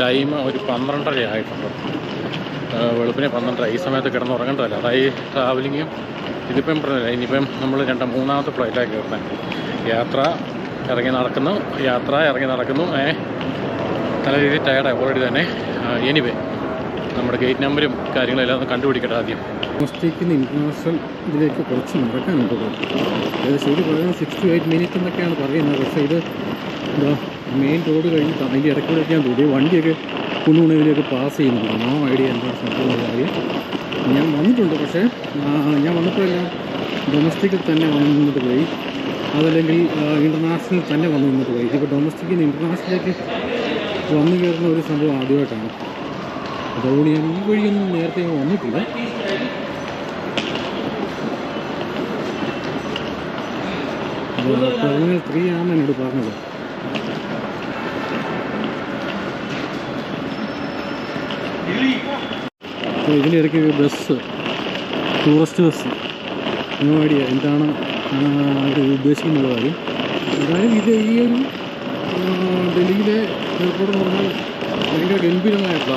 Time ഒരു പന്ത്രണ്ടര ആയിട്ടുണ്ട്. വെളുപ്പിനെ പന്ത്രണ്ടര. ഈ സമയത്ത് കിടന്ന് ഉറങ്ങേണ്ടതല്ല. അതായി ട്രാവലിങ്ങും ഇതിപ്പം പറഞ്ഞില്ല ഇനിയിപ്പം നമ്മൾ രണ്ട് മൂന്നാമത്തെ ഫ്ലൈറ്റാണ് കയറുന്നത് യാത്ര ഇറങ്ങി നടക്കുന്നു യാത്ര ഇറങ്ങി നടക്കുന്നു. ഏ നല്ല രീതിയിൽ ടയർഡായി ഓൾറെഡി തന്നെ. എനിവേ നമ്മുടെ ഗേറ്റ് നമ്പരും കാര്യങ്ങളും എല്ലാം ഒന്ന് കണ്ടുപിടിക്കട്ടെ ആദ്യം. മിസ്റ്റേക്കിന് ഇന്റർനാഷണൽ ഇതിലേക്ക് കുറച്ച് നടക്കാനുണ്ട് ഏകദേശം ഇത് പറയുന്നത് സിക്സ് ടു എയ്റ്റ് മിനിറ്റ് എന്നൊക്കെയാണ് പറയുന്നത്. പക്ഷേ ഇത് മെയിൻ റോഡ് കഴിഞ്ഞ് അതിന്റെ ഇടയ്ക്കൂടെയൊക്കെയാണ് തോന്നി വണ്ടിയൊക്കെ കുണ്ണുകുണയിലേക്ക് പാസ് ചെയ്യുന്നുണ്ട്. നോ ഐഡിയ എന്താ എന്നുള്ള കാര്യം ഞാൻ വന്നിട്ടുണ്ട് പക്ഷേ ഞാൻ വന്നപ്പോഴെല്ലാം ഡൊമസ്റ്റിക്കിൽ തന്നെ വന്നു നിന്നിട്ട് പോയി. അതല്ലെങ്കിൽ ഇന്റർനാഷണൽ തന്നെ വന്നു നിന്നിട്ട് പോയി. ഇതിപ്പോൾ ഡൊമസ്റ്റിക്കിൽ നിന്ന് ഇന്റർനാഷണലിലേക്ക് വന്നു കയറുന്ന ഒരു സംഭവം ആദ്യമായിട്ടാണ്. അതുകൊണ്ട് ഞാൻ ഈ വഴിയൊന്നും നേരത്തെ വന്നിട്ടില്ല. ത്രീ ആണെന്നാണ് എന്നോട് പറഞ്ഞത്. ഒരു ബസ് ടൂറിസ്റ്റ് ബസ് ഐഡിയ എന്താണ് ഉദ്ദേശിക്കുന്നത് കാര്യം? എന്തായാലും ഇത് ഈ ഒരു ഡൽഹിയിലെ എയർപോർട്ട് എന്ന് പറഞ്ഞാൽ ഭയങ്കര ഗംഭീരമായിട്ടുള്ള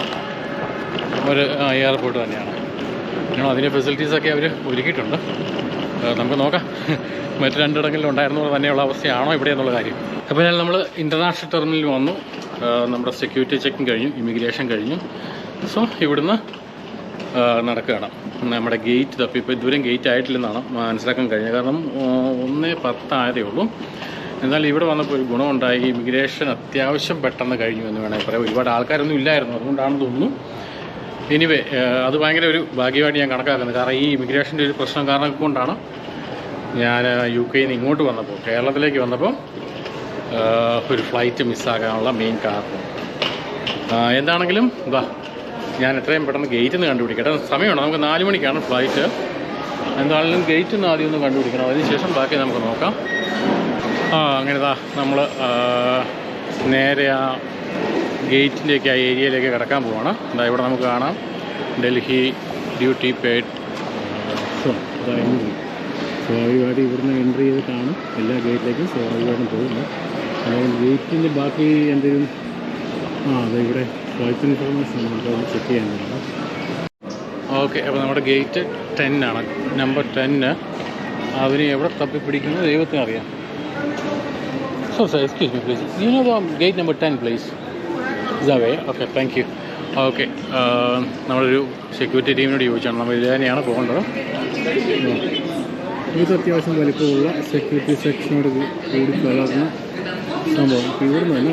ഒരു എയർപോർട്ട് തന്നെയാണ്. അതിന്റെ ഫെസിലിറ്റീസൊക്കെ അവർ ഒരുക്കിയിട്ടുണ്ട്. നമുക്ക് നോക്കാം. മറ്റ് രണ്ടിടങ്ങളിൽ ഉണ്ടായിരുന്ന തന്നെയുള്ള അവസ്ഥയാണോ ഇവിടെ എന്നുള്ള കാര്യം. അപ്പോൾ ഞാൻ നമ്മൾ ഇന്റർനാഷണൽ ടെർമിനലിൽ വന്നു. നമ്മുടെ സെക്യൂരിറ്റി ചെക്കിങ് കഴിഞ്ഞു ഇമിഗ്രേഷൻ കഴിഞ്ഞു. സോ ഇവിടുന്ന് നടക്കുകയാണ്. നമ്മുടെ ഗേറ്റ് തപ്പി. ഇപ്പോൾ ഇതുവരെയും ഗേറ്റ് ആയിട്ടില്ലെന്നാണ് മനസ്സിലാക്കാൻ കഴിഞ്ഞത്. കാരണം ഒന്നേ പത്തായതേ ഉള്ളൂ. എന്നാൽ ഇവിടെ വന്നപ്പോൾ ഒരു ഗുണമുണ്ടായി. ഇമിഗ്രേഷൻ അത്യാവശ്യം പെട്ടെന്ന് കഴിഞ്ഞു എന്ന് വേണമെങ്കിൽ പറയാം. ഒരുപാട് ആൾക്കാരൊന്നും ഇല്ലായിരുന്നു. അതുകൊണ്ടാണെന്ന് തോന്നുന്നു. എനിവേ അത് ഭയങ്കര ഒരു ഭാഗ്യമായിട്ട് ഞാൻ കണക്കാക്കുന്നത് കാരണം ഈ ഇമിഗ്രേഷന്റെ ഒരു പ്രശ്നം കാരണം കൊണ്ടാണ് ഞാൻ യു കെയിൽ നിന്ന് ഇങ്ങോട്ട് വന്നപ്പോൾ കേരളത്തിലേക്ക് വന്നപ്പോൾ ഒരു ഫ്ലൈറ്റ് മിസ്സാകാനുള്ള മെയിൻ കാരണം. എന്താണെങ്കിലും ഇതാ ഞാൻ എത്രയും പെട്ടെന്ന് ഗേറ്റ് നിന്ന് കണ്ടുപിടിക്കട്ടെ സമയമാണ് നമുക്ക് നാല് മണിക്കാണ് ഫ്ലൈറ്റ് എന്താണെങ്കിലും ഗേറ്റ് ഒന്ന് ആദ്യം ഒന്ന് കണ്ടുപിടിക്കണം. അതിനുശേഷം ബാക്കി നമുക്ക് നോക്കാം. ആ അങ്ങനെ നമ്മൾ നേരെ ആ ഗേറ്റിന്റെയൊക്കെ ആ ഏരിയയിലേക്ക് കിടക്കാൻ പോവാണ്. എന്താ ഇവിടെ നമുക്ക് കാണാം. ഡൽഹി ഡ്യൂട്ടി പേഡ് സ്വാഭാവികമായിട്ട് ഇവിടുന്ന് എൻട്രി ചെയ്തിട്ടാണ് എല്ലാ ഗേറ്റിലേക്കും സ്വാഭാവികമായിട്ടും പോകുന്നത് അല്ലെങ്കിൽ ഗേറ്റിന്റെ ബാക്കി എന്തെങ്കിലും? ആ അതെ ഇവിടെ ഫ്ലൈറ്റ് ഇൻഫർമേഷൻ നമുക്ക് അത് ചെക്ക് ചെയ്യാനുണ്ട് ഓക്കെ അപ്പോൾ നമ്മുടെ ഗേറ്റ് ടെൻ ആണ്. നമ്പർ ടെന്ന് അവന് എവിടെ തപ്പി പിടിക്കുന്നത് ദൈവത്തിന് അറിയാം. So sir excuse me please you know the gate number ten please ഇതാവേ okay thank you okay നമ്മളൊരു സെക്യൂരിറ്റി ടീമിനോട് ചോദിച്ചാണ്. നമ്മൾ ഇത് തന്നെയാണ് പോകേണ്ടത് ഇത് അത്യാവശ്യം വലിപ്പമുള്ള സെക്യൂരിറ്റി സെക്ഷനോട് കൂടി കലർന്ന സംഭവം. ഇവിടുന്ന് തന്നെ